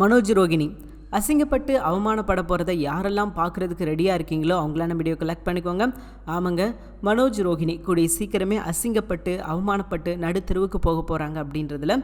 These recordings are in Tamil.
மனோஜ் ரோகிணி அசிங்கப்பட்டு அவமானப்பட போகிறத யாரெல்லாம் பார்க்குறதுக்கு ரெடியாக இருக்கீங்களோ அவங்களான வீடியோ கலெக்ட் பண்ணிக்கோங்க. ஆமாங்க மனோஜ் ரோகிணி கூடிய சீக்கிரமே அசிங்கப்பட்டு அவமானப்பட்டு நடுத்தெருவுக்கு போக போகிறாங்க அப்படின்றதுல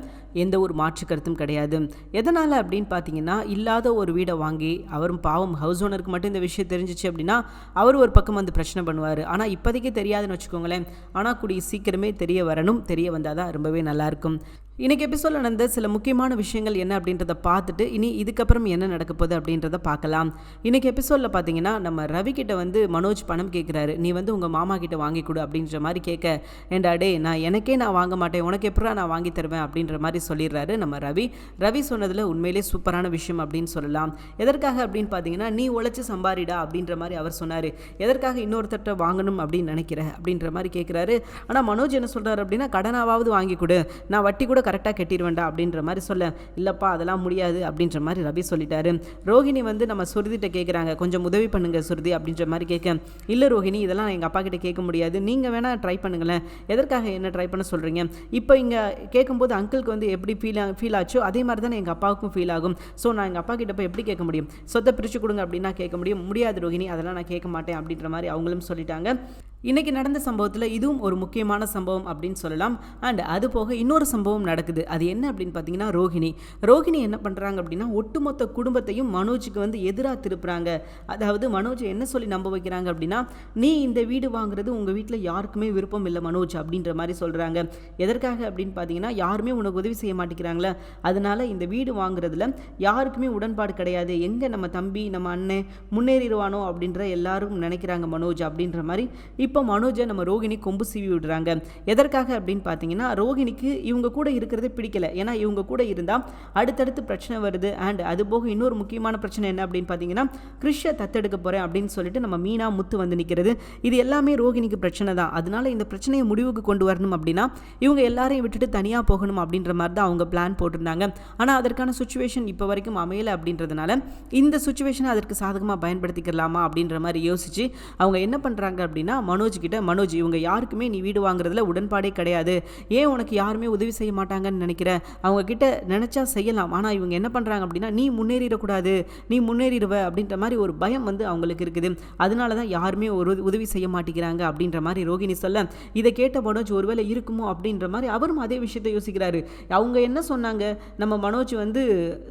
எந்த ஒரு மாற்று கருத்தும் கிடையாது. எதனால் அப்படின்னு பார்த்தீங்கன்னா இல்லாத ஒரு வீடை வாங்கி அவரும் பாவம் ஹவுஸ் ஓனருக்கு மட்டும் இந்த விஷயம் தெரிஞ்சிச்சு அப்படின்னா அவர் ஒரு பக்கம் வந்து பிரச்சனை பண்ணுவார். ஆனால் இப்போதைக்கு தெரியாதுன்னு வச்சுக்கோங்களேன். ஆனால் கூடிய சீக்கிரமே தெரிய வரணும். தெரிய வந்தால் தான் ரொம்பவே நல்லாயிருக்கும் இன்றைக்கி எபிசோடில் நடந்த சில முக்கியமான விஷயங்கள் என்ன அப்படின்றத பார்த்துட்டு இனி இதுக்கப்புறம் என்ன நடக்க போகுது அப்படின்றத பார்க்கலாம். இன்றைக்கி எபிசோடில் பார்த்தீங்கன்னா நம்ம ரவி கிட்ட வந்து மனோஜ் பணம் கேட்குறாரு நீ வந்து உங்கள் மாமா கிட்ட வாங்கி கொடு அப்படின்ற மாதிரி கேட்க ஏண்டா டே நான் எனக்கே நான் வாங்க மாட்டேன். உனக்கு எப்படா நான் வாங்கி தருவேன் அப்படின்ற மாதிரி சொல்லிடுறாரு நம்ம ரவி. ரவி சொன்னதில் உண்மையிலே சூப்பரான விஷயம் அப்படின்னு சொல்லலாம். எதற்காக அப்படின்னு பார்த்தீங்கன்னா நீ உழைச்சி சம்பாரிடா அப்படின்ற மாதிரி அவர் சொன்னார். எதற்காக இன்னொருத்தட்ட வாங்கணும் அப்படின்னு நினைக்கிற அப்படின்ற மாதிரி கேட்குறாரு ஆனால் மனோஜ் என்ன சொல்கிறாரு அப்படின்னா கடனாவது வாங்கி கொடு. நான் வட்டி கூட கரெக்டாக கட்டிடுவேண்டா அப்படின்ற மாதிரி சொல்ல இல்லைப்பா அதெல்லாம் முடியாது அப்படின்ற மாதிரி ரவி சொல்லிட்டாரு. ரோஹிணி வந்து நம்ம சுருதிட்ட கேட்குறாங்க கொஞ்சம் உதவி பண்ணுங்க சுருதி அப்படின்ற மாதிரி கேட்க இல்லை ரோஹிணி இதெல்லாம் எங்கள் அப்பா கிட்ட கேட்க முடியாது. நீங்கள் வேணால் ட்ரை பண்ணுங்களேன். எதற்காக என்ன ட்ரை பண்ண சொல்கிறீங்க இப்போ இங்கே கேட்கும்போது அங்கிளுக்கு வந்து எப்படி ஃபீல் ஃபீல் ஆச்சோ அதே மாதிரி தானே எங்கள் அப்பாவுக்கும் ஃபீல் ஆகும். ஸோ நான் எங்கள் அப்பா கிட்ட போய் எப்படி கேட்க முடியும்? சொத்தை பிரித்து கொடுங்க அப்படின்னா கேட்க முடியும். முடியாது ரோஹிணி அதெல்லாம் நான் கேட்க மாட்டேன் அப்படின்ற மாதிரி அவங்களும் சொல்லிட்டாங்க. இன்றைக்கி நடந்த சம்பவத்தில் இதுவும் ஒரு முக்கியமான சம்பவம் அப்படின்னு சொல்லலாம். அண்ட் அது போக இன்னொரு சம்பவம் நடக்குது. அது என்ன அப்படின்னு பார்த்தீங்கன்னா ரோஹிணி. ரோஹிணி என்ன பண்ணுறாங்க அப்படின்னா ஒட்டுமொத்த குடும்பத்தையும் மனோஜுக்கு வந்து எதிராக திருப்புறாங்க. அதாவது மனோஜ் என்ன சொல்லி நம்ப வைக்கிறாங்க அப்படின்னா நீ இந்த வீடு வாங்குறது உங்கள் வீட்டில் யாருக்குமே விருப்பம் இல்லை மனோஜ் அப்படின்ற மாதிரி சொல்கிறாங்க எதற்காக அப்படின்னு பார்த்தீங்கன்னா யாருமே உனக்கு உதவி செய்ய மாட்டேங்கிறாங்களே. அதனால இந்த வீடு வாங்குறதுல யாருக்குமே உடன்பாடு கிடையாது. எங்கே நம்ம தம்பி நம்ம அண்ணன் முன்னேறிடுவானோ அப்படின்ற எல்லாரும் நினைக்கிறாங்க மனோஜ் அப்படின்ற மாதிரி. இப்போ மனோஜை நம்ம ரோகிணி கொம்பு சீவி விடுறாங்க. எதற்காக அப்படின்னு பார்த்தீங்கன்னா ரோகிணிக்கு இவங்க கூட இருக்கிறதே பிடிக்கல. ஏன்னா இவங்க கூட இருந்தால் அடுத்தடுத்து பிரச்சனை வருது. அண்ட் அது போக இன்னொரு முக்கியமான பிரச்சனை என்ன அப்படின்னு பார்த்தீங்கன்னா கிறிஷை தத்தெடுக்க போகிறேன் அப்படின்னு சொல்லிட்டு நம்ம மீனா முத்து வந்து நிற்கிறது இது எல்லாமே ரோகிணிக்கு பிரச்சனை தான். அதனால இந்த பிரச்சனையை முடிவுக்கு கொண்டு வரணும் அப்படின்னா இவங்க எல்லாரையும் விட்டுட்டு தனியாக போகணும் அப்படின்ற மாதிரி தான் அவங்க பிளான் போட்டிருந்தாங்க. ஆனால் அதற்கான சுச்சுவேஷன் இப்போ வரைக்கும் அமையலை அப்படின்றதுனால இந்த சுச்சுவேஷனை அதற்கு சாதகமாக பயன்படுத்திக்கலாமா அப்படின்ற மாதிரி யோசிச்சு அவங்க என்ன பண்ணுறாங்க அப்படின்னா மனோஜ் கிட்ட மனோஜ் இவங்க யாருக்குமே நீ வீடு வாங்குறதுல உடன்பாடே கிடையாது. ஏன் உனக்கு யாருமே உதவி செய்ய மாட்டாங்கன்னு நினைக்கிற? அவங்க கிட்ட நினச்சா செய்யலாம். ஆனால் இவங்க என்ன பண்ணுறாங்க அப்படின்னா நீ முன்னேறிடக்கூடாது. நீ முன்னேறிடுவ. அப்படின்ற மாதிரி ஒரு பயம் வந்து அவங்களுக்கு இருக்குது. அதனால தான் யாருமே ஒரு உதவி செய்ய மாட்டேங்கிறாங்க அப்படின்ற மாதிரி ரோகிணி சொல்ல இதை கேட்ட மனோஜ் ஒருவேளை இருக்குமோ? அப்படின்ற மாதிரி அவரும் அதே விஷயத்தை யோசிக்கிறாரு. அவங்க என்ன சொன்னாங்க? நம்ம மனோஜ் வந்து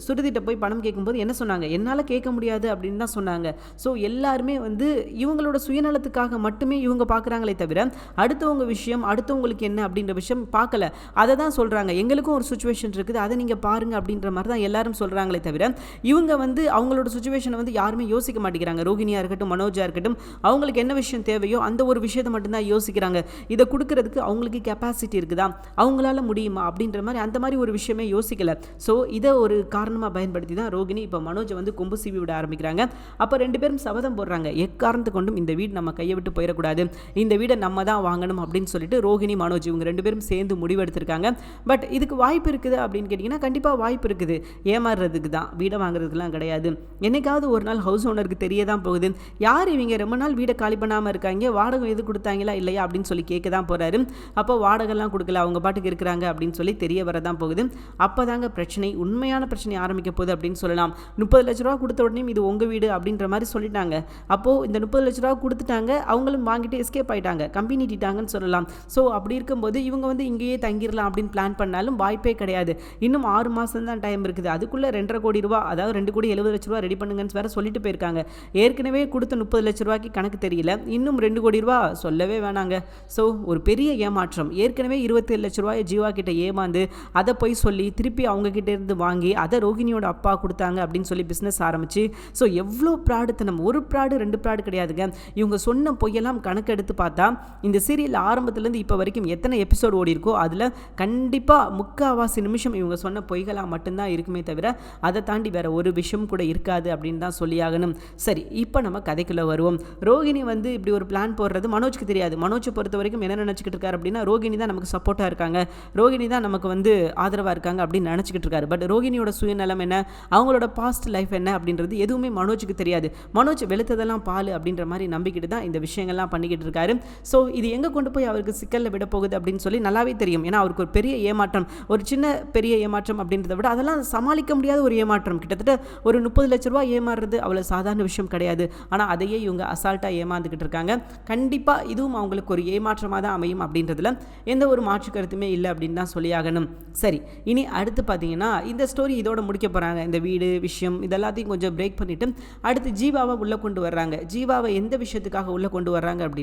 சுருதிட்ட போய் பணம் கேட்கும்போது என்ன சொன்னாங்க? என்னால் கேட்க முடியாது அப்படின்னு தான் சொன்னாங்க. ஸோ எல்லாருமே வந்து இவங்களோட சுயநலத்துக்காக மட்டுமே இவங்க பார்க்குறாங்களே தவிர அடுத்தவங்க விஷயம் அடுத்தவங்களுக்கு என்ன அப்படின்ற விஷயம் பார்க்கல. அதை தான் சொல்கிறாங்க எங்களுக்கும் ஒரு சுச்சுவேஷன் இருக்குது. அதை நீங்கள் பாருங்க அப்படின்ற மாதிரி தான் எல்லாரும் சொல்கிறாங்களே தவிர இவங்க வந்து அவங்களோட சுச்சுவேஷனை வந்து யாருமே யோசிக்க மாட்டேங்கிறாங்க. ரோகிணியாக இருக்கட்டும் மனோஜாக இருக்கட்டும் அவங்களுக்கு என்ன விஷயம் தேவையோ அந்த ஒரு விஷயத்தை மட்டும்தான் யோசிக்கிறாங்க. இதை கொடுக்கறதுக்கு அவங்களுக்கு கெப்பாசிட்டி இருக்குதா? அவங்களால முடியுமா? அப்படின்ற மாதிரி அந்த மாதிரி ஒரு விஷயமே யோசிக்கல. ஸோ இதை ஒரு காரணமாக பயன்படுத்தி தான் ரோகிணி இப்போ மனோஜை வந்து கொம்பு சீவி விட ஆரம்பிக்கிறாங்க. அப்போ ரெண்டு பேரும் சபதம் போடுறாங்க. எக்காரணத்து கொண்டும் இந்த வீடு நம்ம கையை விட்டு போயிடக்கூடாது. இந்த வீடை நம்ம தான் வாங்கணும் அப்படின்னு சொல்லிட்டு ரோகிணி மனோஜ் இவங்க ரெண்டு பேரும் சேர்ந்து முடிவெடுத்திருக்காங்க. பட் இதுக்கு வாய்ப்பு இருக்குது அப்படின்னு கேட்டிங்கன்னா கண்டிப்பாக வாய்ப்பு இருக்குது. ஏமாறுறதுக்கு தான். வீடை வாங்குறதுக்குலாம் கிடையாது. என்னைக்காவது ஒரு நாள் ஹவுஸ் ஓனருக்கு தெரிய தான் போகுது. யார் இவங்க ரொம்ப நாள் வீடை காலி பண்ணாமல் இருக்காங்க? வாடகை எது கொடுத்தாங்களா இல்லையா அப்படின்னு சொல்லி கேட்க தான் போகிறாரு அப்போ வாடகைலாம் கொடுக்கல அவங்க பாட்டுக்கு இருக்கிறாங்க அப்படின்னு சொல்லி தெரிய வர தான் போகுது. அப்போ தாங்க பிரச்சனை உண்மையான பிரச்சனை ஆரம்பிக்க போகுது அப்படின்னு சொல்லலாம். முப்பது லட்ச ரூபா கொடுத்த உடனே இது உங்கள் வீடு அப்படின்ற மாதிரி சொல்லிட்டாங்க. அப்போது இந்த முப்பது லட்ச ரூபா கொடுத்துட்டாங்க அவங்களும் வாங்கிட்டு எஸ்கேப் ஆயிட்டாங்க. கம்பெனி நீட்டிட்டாங்கன்னு சொல்லலாம். ஸோ அப்படி இருக்கும்போது இவங்க வந்து இங்கேயே தங்கிடலாம் அப்படின்னு பிளான் பண்ணாலும் வாய்ப்பே கிடையாது. இன்னும் ஆறு மாதம் தான் டைம் இருக்குது. அதுக்குள்ளே ரெண்டரை கோடி ரூபா அதாவது ரெண்டு கோடி எழுபது லட்ச ரூபா ரெடி பண்ணுங்கன்னு வேற சொல்லிட்டு போயிருக்காங்க. ஏற்கனவே கொடுத்த முப்பது லட்ச ரூபாய்க்கு கணக்கு தெரியல. இன்னும் ரெண்டு கோடி ரூபா சொல்லவே வேணாங்க. ஸோ ஒரு பெரிய ஏமாற்றம். ஏற்கனவே இருபத்தேழு லட்ச ரூபாய் ஜீவா கிட்ட ஏமாந்து அதை போய் சொல்லி திருப்பி அவங்க கிட்ட இருந்து வாங்கி அதை ரோகிணியோட அப்பா கொடுத்தாங்க அப்படின்னு சொல்லி பிஸ்னஸ் ஆரம்பிச்சு. ஸோ எவ்வளோ ப்ராடு நம்ம ஒரு ப்ராடு ரெண்டு ப்ராடு கிடையாதுங்க. இவங்க சொன்ன பொய்யெல்லாம் கணக்கு எடுத்து பார்த்தா இந்த சீரியல் ஆரம்பத்துலேருந்து இப்போ வரைக்கும் எத்தனை எபிசோடு ஓடி இருக்கோ அதில் கண்டிப்பாக முக்கால்வாசி நிமிஷம் இவங்க சொன்ன பொய்களாக மட்டும்தான் இருக்குமே தவிர அதை தாண்டி வேற ஒரு விஷயம் கூட இருக்காது அப்படின்னு தான் சொல்லியாகணும். சரி இப்போ நம்ம கதைக்குள்ளே வருவோம். ரோகிணி வந்து இப்படி ஒரு பிளான் போடுறது மனோஜ்க்கு தெரியாது. மனோஜை பொறுத்த வரைக்கும் என்ன நினச்சிக்கிட்டு இருக்காரு அப்படின்னா ரோகிணி தான் நமக்கு சப்போர்ட்டாக இருக்காங்க. ரோகிணி தான் நமக்கு வந்து ஆதரவாக இருக்காங்க அப்படின்னு நினச்சிக்கிட்டு இருக்காரு. பட் ரோகிணியோட சுயநலம் என்ன? அவங்களோட பாஸ்ட் லைஃப் என்ன அப்படின்றது எதுவுமே மனோஜுக்கு தெரியாது. மனோஜ் வெளுத்ததெல்லாம் பால் அப்படின்ற மாதிரி நம்பிக்கிட்டு தான் இந்த விஷயங்கள்லாம் பண்ணி பண்ணிக்கிட்டு இருக்காரு ஸோ இது எங்கே கொண்டு போய் அவருக்கு சிக்கலில் விட போகுது அப்படின்னு சொல்லி நல்லாவே தெரியும். ஏன்னா அவருக்கு ஒரு பெரிய ஏமாற்றம் ஒரு சின்ன பெரிய ஏமாற்றம் அப்படின்றத விட அதெல்லாம் சமாளிக்க முடியாத ஒரு ஏமாற்றம். கிட்டத்தட்ட ஒரு முப்பது லட்ச ரூபா ஏமாறுறது அவ்வளோ சாதாரண விஷயம் கிடையாது. ஆனால் அதையே இவங்க அசால்ட்டாக ஏமாந்துக்கிட்டு இருக்காங்க. கண்டிப்பாக இதுவும் அவங்களுக்கு ஒரு ஏமாற்றமாக தான் அமையும் அப்படின்றதுல எந்த ஒரு மாற்று கருத்துமே இல்லை அப்படின்னு தான் சொல்லியாகணும். சரி இனி அடுத்து பார்த்தீங்கன்னா இந்த ஸ்டோரி இதோட முடிக்க போகிறாங்க இந்த வீடு விஷயம் இதெல்லாத்தையும் கொஞ்சம் பிரேக் பண்ணிவிட்டு அடுத்து ஜீவாவை உள்ளே கொண்டு வர்றாங்க. ஜீவாவை எந்த விஷயத்துக்காக உள்ளே கொண்டு வர்றாங்க அப்படின்னு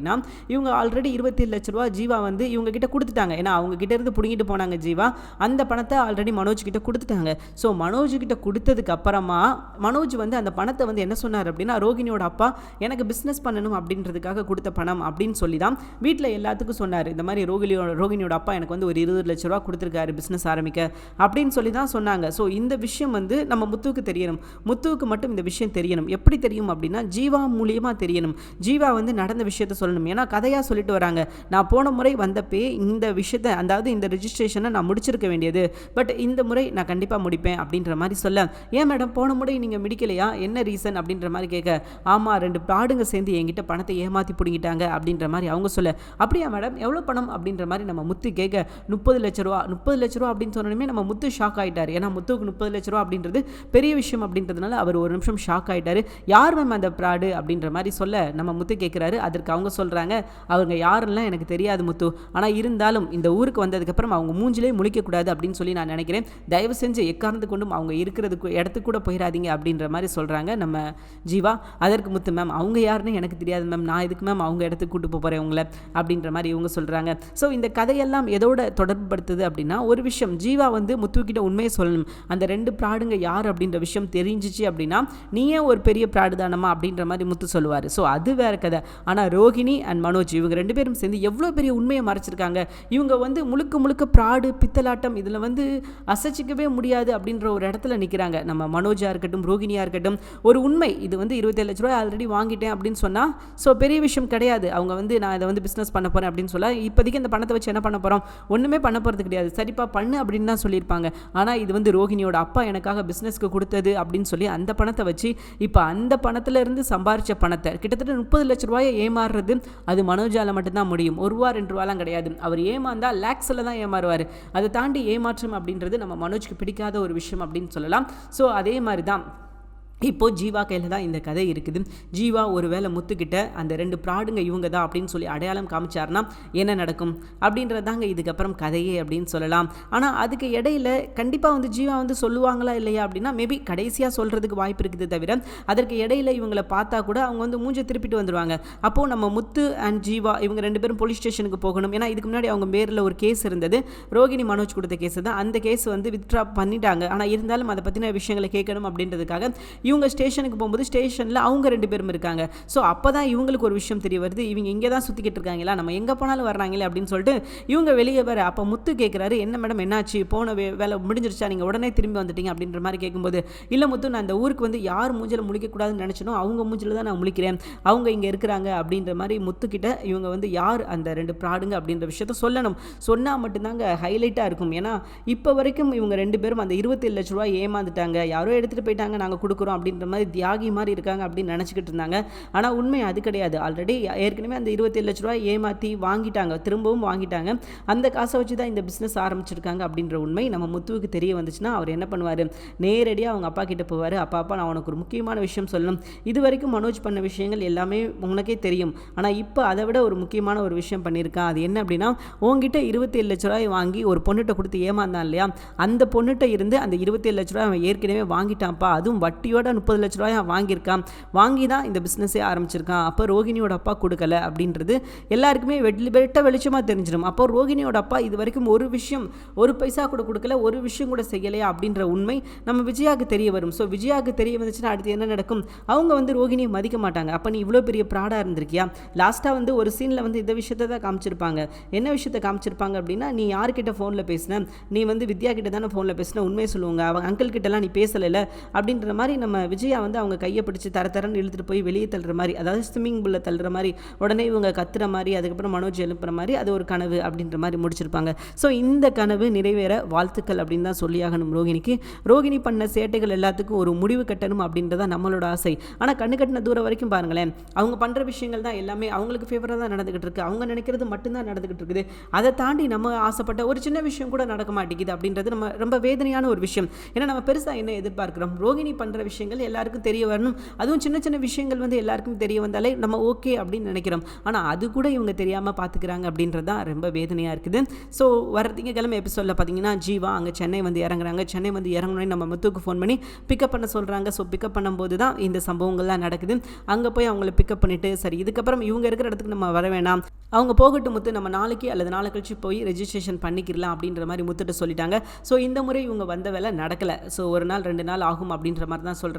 இவங்க ஆல்ரெடி இருபத்தி லட்ச ரூபா ஜீவா வந்து இவங்க கிட்ட கொடுத்துட்டாங்க. ஏன்னா அவங்க கிட்ட இருந்து பிடுங்கிட்டு போனாங்க ஜீவா. அந்த பணத்தை ஆல்ரெடி மனோஜ் கிட்ட கொடுத்துட்டாங்க. ஸோ மனோஜ் கிட்ட கொடுத்ததுக்கு அப்புறமா மனோஜ் வந்து அந்த பணத்தை வந்து என்ன சொன்னார் அப்படின்னா ரோகிணியோட அப்பா எனக்கு பிஸ்னஸ் பண்ணணும் அப்படின்றதுக்காக கொடுத்த பணம் அப்படின்னு சொல்லி தான் வீட்டில் எல்லாத்துக்கும் சொன்னார். இந்த மாதிரி ரோகிணியோட ரோகிணியோட அப்பா எனக்கு வந்து ஒரு இருபது லட்ச ரூபா கொடுத்துருக்காரு பிஸ்னஸ் ஆரம்பிக்க அப்படின்னு சொல்லி தான் சொன்னாங்க. ஸோ இந்த விஷயம் வந்து நம்ம முத்துவுக்கு தெரியணும். முத்துவுக்கு மட்டும் இந்த விஷயம் தெரியணும். எப்படி தெரியும் அப்படின்னா ஜீவா மூலியமாக தெரியணும். ஜீவா வந்து நடந்த விஷயத்த சொல்லணும். ஏன்னா கதையாக சொல்லிட்டு வராங்க. நான் போன முறை வந்தப்பே இந்த விஷயத்தை அதாவது இந்த ரிஜிஸ்ட்ரேஷனை நான் முடிச்சிருக்க வேண்டியது. பட் இந்த முறை நான் கண்டிப்பாக முடிப்பேன் அப்படின்ற மாதிரி சொல்ல. ஏன் மேடம் போன முறை நீங்கள் முடிக்கலையா? என்ன ரீசன் அப்படின்ற மாதிரி கேட்க ஆமாம் ரெண்டு ப்ராடுங்க சேர்ந்து என்கிட்ட பணத்தை ஏமாற்றி பிடிங்கிட்டாங்க அப்படின்ற மாதிரி அவங்க சொல்ல. அப்படியா மேடம் எவ்வளோ பணம்? அப்படின்ற மாதிரி நம்ம முத்து கேட்க முப்பது லட்ச ரூபா முப்பது லட்ச ரூபா அப்படின்னு சொன்னோடனே நம்ம முத்து ஷாக் ஆகிட்டார் ஏன்னா முத்துக்கு முப்பது லட்ச ரூபா அப்படின்றது பெரிய விஷயம் அப்படின்றதுனால அவர் ஒரு நிமிஷம் ஷாக் ஆகிட்டார் யார் மேம் அந்த ப்ராடு அப்படின்ற மாதிரி சொல்ல நம்ம முத்து கேட்குறாரு. அதற்கு அவங்க சொல்கிறாங்க அவங்க யாருலாம் எனக்கு தெரியாது முத்து. ஆனால் இருந்தாலும் இந்த ஊருக்கு வந்ததுக்கப்புறம் அவங்க மூஞ்சிலே முழிக்கக்கூடாது அப்படின்னு சொல்லி நான் நினைக்கிறேன். தயவு செஞ்சு எக்காரணத்து கொண்டும் அவங்க இருக்கிறதுக்கு இடத்துக்கு கூட போயிடாதீங்க அப்படின்ற மாதிரி சொல்கிறாங்க நம்ம ஜீவா. அதற்கு முத்து மேம் அவங்க யாருன்னு எனக்கு தெரியாது மேம். நான் இதுக்கு மேம் அவங்க இடத்துக்கு கூட்டு போகிறேன் உங்களை? அப்படின்ற மாதிரி இவங்க சொல்கிறாங்க ஸோ இந்த கதையெல்லாம் எதோட தொடர்புபடுத்துது அப்படின்னா ஒரு விஷயம். ஜீவா வந்து முத்துக்கிட்ட உண்மையை சொல்லணும். அந்த ரெண்டு ப்ராடுங்க யார் அப்படின்ற விஷயம் தெரிஞ்சிச்சு அப்படின்னா நீயே ஒரு பெரிய ப்ராடு தானம்மா அப்படின்ற மாதிரி முத்து சொல்லுவார். ஸோ அது வேற கதை. ஆனால் ரோஹிணி அண்ட் மனோஜ். இவங்க ரெண்டு பேரும் சேர்ந்து எவ்வளோ பெரிய உண்மையை மறைச்சிருக்காங்க. இவங்க வந்து முழுக்க முழுக்க ப்ராடு பித்தலாட்டம் இதில் வந்து அசைச்சிக்கவே முடியாது அப்படின்ற ஒரு இடத்துல நிற்கிறாங்க நம்ம மனோஜாக இருக்கட்டும் ரோகிணியாக இருக்கட்டும் ஒரு உண்மை. இது வந்து இருபத்தேழு லட்ச ரூபாய் ஆல்ரெடி வாங்கிட்டேன் அப்படின்னு சொன்னால் ஸோ பெரிய விஷயம் கிடையாது. அவங்க வந்து நான் இதை வந்து பிஸ்னஸ் பண்ண போகிறேன் அப்படின்னு சொல்ல இப்போதைக்கு இந்த பணத்தை வச்சு என்ன பண்ண போகிறோம் ஒன்றுமே பண்ண போகிறது கிடையாது. சரிப்பா பண்ணு அப்படின்னு தான் சொல்லியிருப்பாங்க. ஆனால் இது வந்து ரோஹிணியோட அப்பா எனக்காக பிஸ்னஸ்க்கு கொடுத்தது அப்படின்னு சொல்லி அந்த பணத்தை வச்சு இப்போ அந்த பணத்தில் இருந்து சம்பாரித்த பணத்தை கிட்டத்தட்ட முப்பது லட்ச ரூபாயை ஏமாறுறது அது மனோஜால மட்டும்தான் முடியும். ஒரு ரூபா ரெண்டு ரூபாலாம் கிடையாது. அவர் ஏமாந்தா லேக்ஸில் தான் ஏமாறுவார். அதை தாண்டி ஏமாற்றம் அப்படின்றது நம்ம மனோஜ்க்கு பிடிக்காத ஒரு விஷயம் அப்படின்னு சொல்லலாம். ஸோ அதே மாதிரி தான் இப்போது ஜீவா கையில் தான் இந்த கதை இருக்குது. ஜீவா ஒருவேளை முத்துக்கிட்ட அந்த ரெண்டு ப்ராடுங்க இவங்க தான் அப்படின்னு சொல்லி அடையாளம் காமிச்சார்னா என்ன நடக்கும்? அப்படின்றது தாங்க இதுக்கப்புறம் கதையே அப்படின்னு சொல்லலாம். ஆனால் அதுக்கு இடையில கண்டிப்பாக வந்து ஜீவா வந்து சொல்லுவாங்களா இல்லையா அப்படின்னா மேபி கடைசியாக சொல்கிறதுக்கு வாய்ப்பு இருக்குது தவிர அதற்கு இடையில இவங்களை பார்த்தா கூட அவங்க வந்து மூஞ்சை திருப்பிட்டு வந்துடுவாங்க அப்போது நம்ம முத்து அண்ட் ஜீவா இவங்க ரெண்டு பேரும் போலீஸ் ஸ்டேஷனுக்கு போகணும். ஏன்னா இதுக்கு முன்னாடி அவங்க பேரில் ஒரு கேஸ் இருந்தது. ரோகிணி மனோஜ் கொடுத்த கேஸ் தான். அந்த கேஸ் வந்து வித்ட்ரா பண்ணிட்டாங்க. ஆனால் இருந்தாலும் அதை பற்றின விஷயங்களை கேட்கணும் அப்படின்றதுக்காக இவங்க ஸ்டேஷனுக்கு போகும்போது ஸ்டேஷனில் அவங்க ரெண்டு பேரும் இருக்காங்க. ஸோ அப்போ தான் இவங்களுக்கு ஒரு விஷயம் தெரிய வருது. இவங்க இங்கே தான் சுற்றிக்கிட்டு இருக்காங்களா? நம்ம எங்கே போனாலும் வர்றாங்களே அப்படின்னு சொல்லிட்டு இவங்க வெளியே வர அப்போ முத்து கேட்குறாரு என்ன மேடம் என்னாச்சு? போன வே வேலை முடிஞ்சிருச்சா? நீங்கள் உடனே திரும்பி வந்துட்டீங்க அப்படின்ற மாதிரி கேட்கும்போது இல்லை முத்து நான் இந்த ஊருக்கு வந்து யார் மூஞ்சில் முழிக்கக்கூடாதுன்னு நினச்சனோ அவங்க மூஞ்சில் தான் நான் முழிக்கிறேன். அவங்க இங்கே இருக்கிறாங்க அப்படின்ற மாதிரி முத்துக்கிட்ட இவங்க வந்து யார் அந்த ரெண்டு ப்ராடுங்க? அப்படின்ற விஷயத்த சொல்லணும். சொன்னால் மட்டும்தாங்க ஹைலைட்டாக இருக்கும். ஏன்னா இப்போ வரைக்கும் இவங்க ரெண்டு பேரும் அந்த இருபத்தேழு லட்ச ரூபா ஏமாந்துட்டாங்க. யாரோ எடுத்துகிட்டு போயிட்டாங்க நாங்கள் கொடுக்குறோம். அப்படின்ற மாதிரி தியாகி மாதிரி இருக்காங்க அப்படின்னு நினச்சிக்கிட்டு இருந்தாங்க. ஆனால் உண்மை அது கிடையாது. ஆல்ரெடி ஏற்கனவே அந்த இருபத்தேழு லட்ச ரூபாய் ஏமாற்றி வாங்கிட்டாங்க. திரும்பவும் வாங்கிட்டாங்க. அந்த காசை வச்சு தான் இந்த பிஸ்னஸ் ஆரம்பிச்சிருக்காங்க அப்படின்ற உண்மை நம்ம முத்துவுக்கு தெரிய வந்துச்சுன்னா அவர் என்ன பண்ணுவார்? நேரடியாக அவங்க அப்பா கிட்டே போவார். அப்பா அப்பா நான் உனக்கு ஒரு முக்கியமான விஷயம் சொல்லணும். இது வரைக்கும் மனோஜ் பண்ண விஷயங்கள் எல்லாமே உனக்கே தெரியும். ஆனால் இப்போ அதை விட ஒரு முக்கியமான ஒரு விஷயம் பண்ணியிருக்கான் அது என்ன அப்படின்னா உங்ககிட்ட இருபத்தேழு லட்ச ரூபாய் வாங்கி ஒரு பொண்ணுகிட்ட கொடுத்து ஏமாந்தான் இல்லையா? அந்த பொண்ணுகிட்ட இருந்து அந்த இருபத்தேழு லட்ச ரூபாய் அவன் ஏற்கனவே வாங்கிட்டான்ப்பா. அதுவும் வட்டியோட முப்பது லட்ச ரூபாயா வாங்கியிருக்கான். வாங்கி தான் இந்த பிஸ்னஸே ஆரம்பிச்சிருக்கான். அப்போ ரோகிணியோட அப்பா கொடுக்கல அப்படின்றது எல்லாருக்குமே வெட்டி வெட்ட வெளிச்சமாக தெரிஞ்சிடும். அப்போ ரோகிணியோட அப்பா இது வரைக்கும் ஒரு விஷயம் ஒரு பைசா கூட கொடுக்கல ஒரு விஷயம் கூட செய்யலையா அப்படின்ற உண்மை நம்ம விஜயாவுக்கு தெரிய வரும். ஸோ விஜயாவுக்கு தெரிய வந்துச்சுன்னா அடுத்து என்ன நடக்கும்? அவங்க வந்து ரோகிணியை மதிக்க மாட்டாங்க. அப்போ நீ இவ்வளோ பெரிய ப்ராடாக இருந்திருக்கியா? லாஸ்ட்டாக வந்து ஒரு சீனில் வந்து இந்த விஷயத்தை தான் காமிச்சிருப்பாங்க. என்ன விஷயத்தை காமிச்சிருப்பாங்க அப்படின்னா நீ யார்கிட்ட ஃபோனில் பேசின? நீ வந்து வித்யா கிட்ட தானே ஃபோனில் பேசின? உண்மையை சொல்லுவாங்க அவங்க அங்கிள் கிட்டலாம் நீ பேசலைல? அப்படின்ற மாதிரி நம்ம நம்ம விஜயா வந்து அவங்க கையை பிடிச்சி தர தரன்னு இழுத்துட்டு போய் வெளியே தள்ளுற மாதிரி அதாவது ஸ்விம்மிங் பூலில் தள்ளுற மாதிரி உடனே இவங்க கத்துற மாதிரி அதுக்கப்புறம் மனோஜ் எழுப்புற மாதிரி அது ஒரு கனவு அப்படின்ற மாதிரி முடிச்சிருப்பாங்க. ஸோ இந்த கனவு நிறைவேற வாழ்த்துக்கள் அப்படின்னு தான் சொல்லியாகணும் ரோகிணிக்கு. ரோகிணி பண்ண சேட்டைகள் எல்லாத்துக்கும் ஒரு முடிவு கட்டணும் அப்படின்றதான் நம்மளோட ஆசை. ஆனால் கண்ணு கட்டின தூரம் வரைக்கும் பாருங்களேன் அவங்க பண்ணுற விஷயங்கள் தான் எல்லாமே அவங்களுக்கு ஃபேவராக தான் நடந்துகிட்டு இருக்கு. அவங்க நினைக்கிறது மட்டும்தான் நடந்துகிட்டு இருக்குது. அதை தாண்டி நம்ம ஆசைப்பட்ட ஒரு சின்ன விஷயம் கூட நடக்க மாட்டேங்குது அப்படின்றது நம்ம ரொம்ப வேதனையான ஒரு விஷயம். ஏன்னா நம்ம பெருசாக என்ன எதிர்பார்க்குறோம்? ரோகிணி பண்ணுற விஷயங்கள் எல்லாருக்கும் தெரிய வரணும். அதுவும் சின்ன சின்ன விஷயங்கள் வந்து எல்லாருக்கும் தெரிய வந்தாலே நம்ம ஓகே அப்படின்னு நினைக்கிறோம். ஆனால் அது கூட இவங்க தெரியாமல் பார்த்துக்கிறாங்க அப்படின்றது தான் ரொம்ப வேதனையாக இருக்குது. ஸோ வர திங்கக்கிழமை எபிசோடில் பார்த்தீங்கன்னா ஜீவா அங்கே சென்னை வந்து இறங்குறாங்க. சென்னை வந்து இறங்கணும்னு நம்ம முத்துக்கு ஃபோன் பண்ணி பிக்கப் பண்ண சொல்கிறாங்க ஸோ பிக்கப் பண்ணும்போது தான் இந்த சம்பவங்கள்லாம் நடக்குது. அங்கே போய் அவங்கள பிக்கப் பண்ணிவிட்டு சரி இதுக்கப்புறம் இவங்க இருக்கிற இடத்துக்கு நம்ம வர வேணாம். அவங்க போகட்டும் முத்து நம்ம நாளைக்கு அல்லது நாளை கழிச்சு போய் ரெஜிஸ்ட்ரேஷன் பண்ணிக்கிறலாம் அப்படின்ற மாதிரி முத்துட்டு சொல்லிட்டாங்க. ஸோ இந்த முறை இவங்க வந்த வேலை நடக்கலை. ஸோ ஒரு நாள் ரெண்டு நாள் ஆகும் அப்படின்ற மாதிரி தான் சொல்கிறாங்க